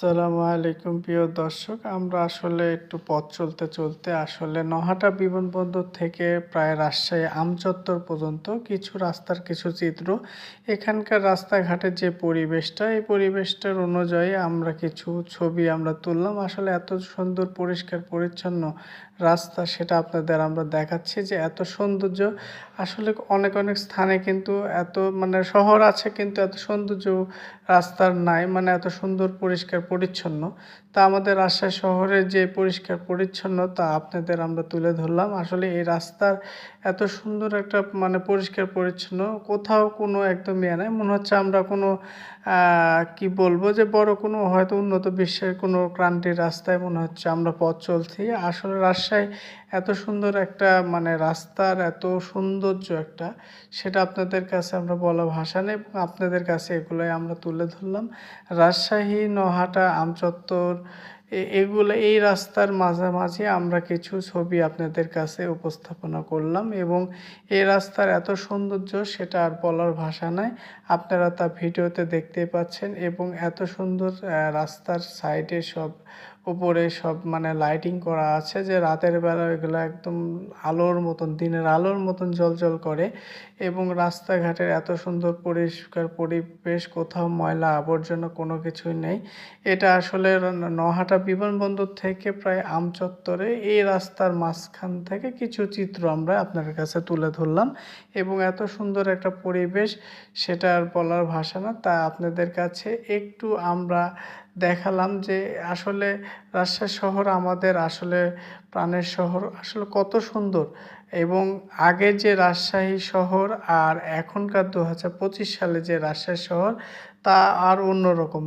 আসসালামু আলাইকুম, প্রিয় দর্শক। আমরা আসলে একটু পথ চলতে চলতে আসলে নহাটা বিমানবন্দর থেকে প্রায় রাজশাহী আমচত্বর পর্যন্ত কিছু রাস্তার কিছু চিত্র। এখানকার রাস্তাঘাটের যে পরিবেশটা, এই পরিবেশটার অনুযায়ী আমরা কিছু ছবি আমরা তুললাম। আসলে এত সুন্দর, পরিষ্কার, পরিচ্ছন্ন রাস্তা সেটা আপনাদের আমরা দেখাচ্ছি যে এত সৌন্দর্য। আসলে অনেক অনেক স্থানে কিন্তু এত মানে শহর আছে কিন্তু এত সৌন্দর্য রাস্তার নাই। মানে এত সুন্দর, পরিষ্কার পরিচ্ছন্ন। তা আমাদের রাজশাহী শহরের যে পরিষ্কার পরিচ্ছন্ন তা আপনাদের আমরা তুলে ধরলাম। আসলে এই রাস্তার এত সুন্দর একটা মানে পরিষ্কার পরিচ্ছন্ন কোথাও কোনো একদম ইয়ে নাই। মনে হচ্ছে আমরা কোনো কি বলব যে বড় কোনো হয়তো উন্নত বিশ্বের কোনো ক্রান্তির রাস্তায় মনে হচ্ছে আমরা পথ চলছি। আসলে রাজশাহী এত সুন্দর একটা মানে রাস্তার এত সৌন্দর্য একটা, সেটা আপনাদের কাছে আমরা বলা ভাষা নেই এবং আপনাদের কাছে এগুলোই আমরা তুলে ধরলাম। রাজশাহী নহাটা আমচত্বর, এ- এগুলো, এই রাস্তার মাঝামাঝি আমরা কিছু ছবি আপনাদের কাছে উপস্থাপনা করলাম এবং এই রাস্তার এত সৌন্দর্য সেটা আর বলার ভাষা নাই। আপনারা তা ভিডিওতে দেখতে পাচ্ছেন এবং এত সুন্দর রাস্তার সাইডে সব উপরে সব মানে লাইটিং করা আছে যে রাতের বেলা এগুলো একদম আলোর মতন, দিনের আলোর মতন জলজল করে এবং রাস্তাঘাটের এত সুন্দর পরিষ্কার পরিবেশ, কোথাও ময়লা আবর্জনা কোনো কিছুই নেই। এটা আসলে নহাটা বিমানবন্দর থেকে প্রায় আমচত্বরে এই রাস্তার মাঝখান থেকে কিছু চিত্র আমরা আপনার কাছে তুলে ধরলাম এবং এত সুন্দর একটা পরিবেশ, সেটা আর বলার ভাষা না। তা আপনাদের কাছে একটু আমরা দেখালাম যে আসলে রাজশাহী শহর আমাদের আসলে প্রাণের শহর। আসলে কত সুন্দর। এবং আগে যে রাজশাহী শহর আর এখনকার দু হাজার পঁচিশ সালে যে রাজশাহী শহর তা আর অন্যরকম